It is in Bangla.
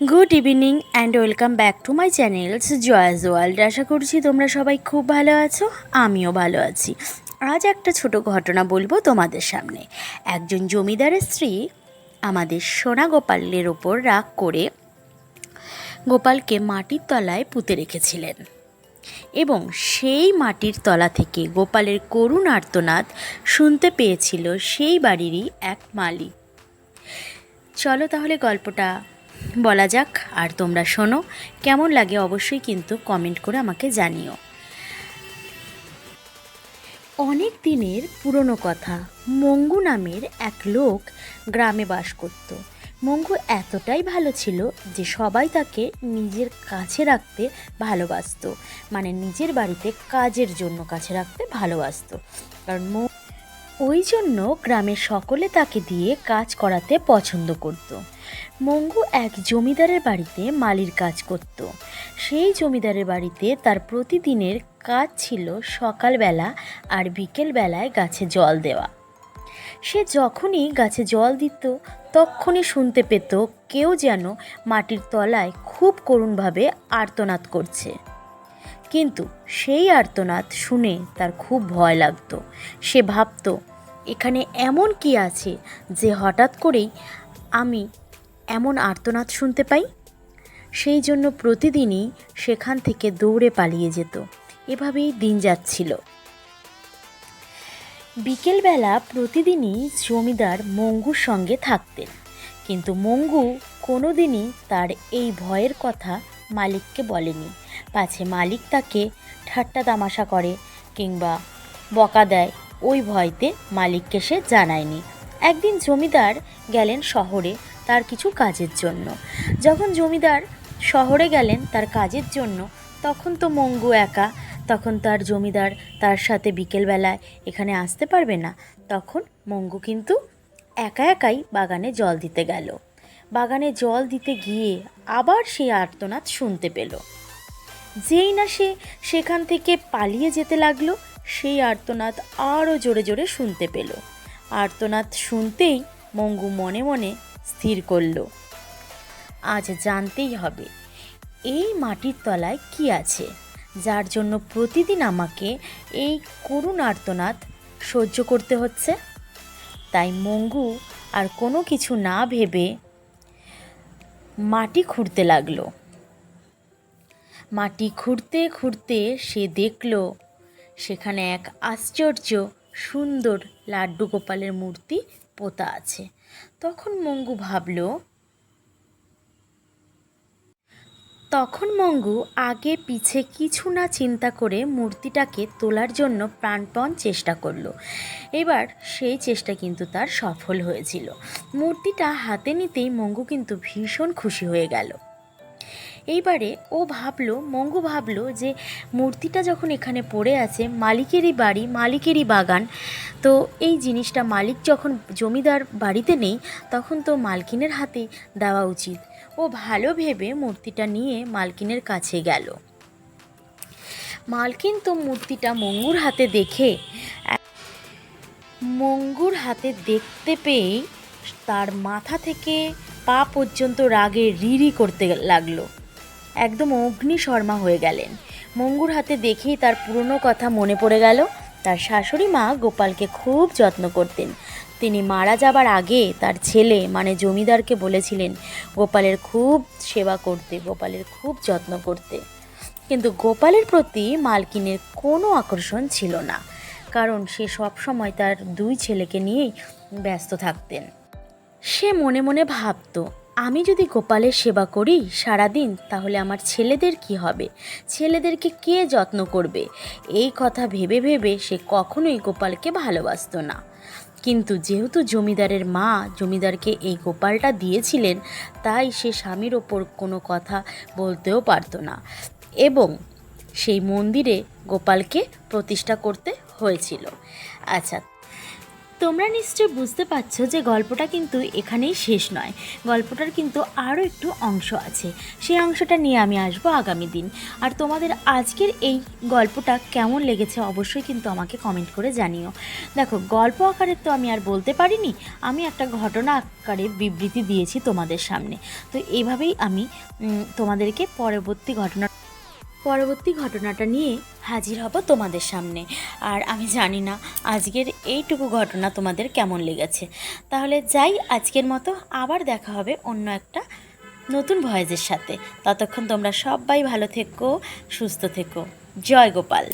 Good evening and welcome back to my channels Joya's world আশা করছি তোমরা সবাই খুব ভালো আছো, আমিও ভালো আছি। আজ একটা ছোট ঘটনা বলব তোমাদের সামনে। একজন জমিদারের স্ত্রী আমাদের সোনা গোপালের ওপর রাগ করে গোপালকে মাটির তলায় পুঁতে রেখেছিলেন। এবং সেই মাটির তলা থেকে গোপালের করুণ আর্তনাদ শুনতে পেয়েছিল সেই বাড়িরই এক মালি চলো তাহলে গল্পটা বলা যাক, আর তোমরা শোনো, কেমন লাগে অবশ্যই কিন্তু কমেন্ট করে আমাকে জানিও। অনেক দিনের পুরনো কথা, মঙ্গু নামের এক লোক গ্রামে বাস করত। মঙ্গু এতটাই ভালো ছিল যে সবাই তাকে নিজের কাছে রাখতে ভালোবাসতো মানে নিজের বাড়িতে কাজের জন্য কাছে রাখতে ভালোবাসতো। কারণ ওই জন্য গ্রামের সকলে তাকে দিয়ে কাজ করাতে পছন্দ করত। মঙ্গু এক জমিদারের বাড়িতে মালির কাজ করত। সেই জমিদারের বাড়িতে তার প্রতিদিনের কাজ ছিল সকালবেলা আর বিকেলবেলায় গাছে জল দেওয়া। সে যখনই গাছে জল দিত, তখনই শুনতে পেত কেউ যেন মাটির তলায় খুব করুণভাবে আর্তনাদ করছে। কিন্তু সেই আর্তনাদ শুনে তার খুব ভয় লাগতো। সে ভাবতো, এখানে এমন কি আছে যে হঠাৎ করেই আমি এমন আর্তনাদ শুনতে পাই? সেই জন্য প্রতিদিনই সেখান থেকে দৌড়ে পালিয়ে যেত। এভাবেই দিন যাচ্ছিল। বিকেলবেলা প্রতিদিনই জমিদার মঙ্গুর সঙ্গে থাকতেন। কিন্তু মঙ্গু কোনোদিনই তার এই ভয়ের কথা মালিককে বলেনি। পাছে মালিক তাকে ঠাট্টা তামাশা করে কিংবা বকা দেয়, ওই ভয়তে মালিককে সে জানায়নি। একদিন জমিদার গেলেন শহরে তার কিছু কাজের জন্য। যখন জমিদার শহরে গেলেন তার কাজের জন্য, তখন তো মঙ্গু একা, তখন তার জমিদার তার সাথে বিকেলবেলায় এখানে আসতে পারবে না। তখন মঙ্গু কিন্তু একা একাই বাগানে জল দিতে গেল। বাগানে জল দিতে গিয়ে আবার সেই আর্তনাদ শুনতে পেল। যেই না সে সেখান থেকে পালিয়ে যেতে লাগল, সেই আর্তনাদ আরও জোরে জোরে শুনতে পেল। আর্তনাদ শুনতেই মঙ্গু মনে মনে স্থির করল। আজ জানতেই হবে, এই মাটির তলায় কি আছে, যার জন্য প্রতিদিন আমাকে এই করুণ আর্তনাদ সহ্য করতে হচ্ছে? তাই মঙ্গু আর কোনো কিছু না ভেবে মাটি খুঁড়তে লাগল। মাটি খুঁড়তে খুঁড়তে সে দেখল, সেখানে এক আশ্চর্য সুন্দর লাড্ডু গোপালের মূর্তি পোতা আছে। তখন মঙ্গু ভাবল, তখন মঙ্গু, আগে পিছে কিছু না চিন্তা করে মূর্তিটাকে তোলার জন্য প্রাণপণ চেষ্টা করল। এবার সেই চেষ্টা কিন্তু তার সফল হয়েছিল। মূর্তিটা হাতে নিতেই মঙ্গু কিন্তু ভীষণ খুশি হয়ে গেল। এইবারে ও ভাবলো, মঙ্গু ভাবলো যে মূর্তিটা যখন এখানে পড়ে আছে, মালিকেরই বাড়ি, মালিকেরই বাগান, তো এই জিনিসটা মালিক যখন জমিদার বাড়িতে নেই, তখন তো মালকিনের হাতে দেওয়া উচিত। ও ভালো ভেবে মূর্তিটা নিয়ে মালকিনের কাছে গেল। মালকিন তো মূর্তিটা মঙ্গুর হাতে দেখে, মঙ্গুর হাতে দেখতে পেয়েই তার মাথা থেকে পা পর্যন্ত রাগে রিরি করতে লাগল। একদম অগ্নিশর্মা হয়ে গেলেন। মঙ্গুর হাতে দেখেই তার পুরনো কথা মনে পড়ে গেল। তার শাশুড়ি মা গোপালকে খুব যত্ন করতেন। তিনি মারা যাবার আগে তার ছেলে মানে জমিদারকে বলেছিলেন, গোপালের খুব সেবা করতে, গোপালের খুব যত্ন করতে। কিন্তু গোপালের প্রতি মালকিনের কোনো আকর্ষণ ছিল না, কারণ সে সব সময় তার দুই ছেলেকে নিয়েই ব্যস্ত থাকতেন। সে মনে মনে ভাবতো আমি যদি গোপালের সেবা করি সারাদিন, তাহলে আমার ছেলেদের কি হবে? ছেলেদেরকে কে যত্ন করবে? এই কথা ভেবে ভেবে সে কখনোই গোপালকে ভালোবাসতো না। কিন্তু যেহেতু জমিদারের মা জমিদারকে এই গোপালটা দিয়েছিলেন, তাই সে স্বামীর ওপর কোনো কথা বলতেও পারতো না। এবং সেই মন্দিরে গোপালকে প্রতিষ্ঠা করতে হয়েছিল। আচ্ছা তোমরা নিশ্চয়ই বুঝতে পারছ যে গল্পটা কিন্তু এখানেই শেষ নয়। গল্পটার কিন্তু আরও একটু অংশ আছে। সেই অংশটা নিয়ে আমি আসব আগামী দিন। আর তোমাদের আজকের এই গল্পটা কেমন লেগেছে অবশ্যই কিন্তু আমাকে কমেন্ট করে জানিও। দেখো, গল্প আকারে তো আমি আর বলতে পারিনি, আমি একটা ঘটনা আকারে বিবৃতি দিয়েছি তোমাদের সামনে। তো এইভাবেই আমি তোমাদেরকে পরবর্তী ঘটনা পরবর্তী ঘটনাটা নিয়ে হাজির হব তোমাদের সামনে। আর আমি জানি না আজকের এইটুকু ঘটনা তোমাদের কেমন লেগেছে। তাহলে যাই, আজকের মতো আবার দেখা হবে অন্য একটা নতুন ভয়েজের সাথে। ততক্ষণ তোমরা সবাই ভালো থেকো, সুস্থ থেকো। জয় গোপাল।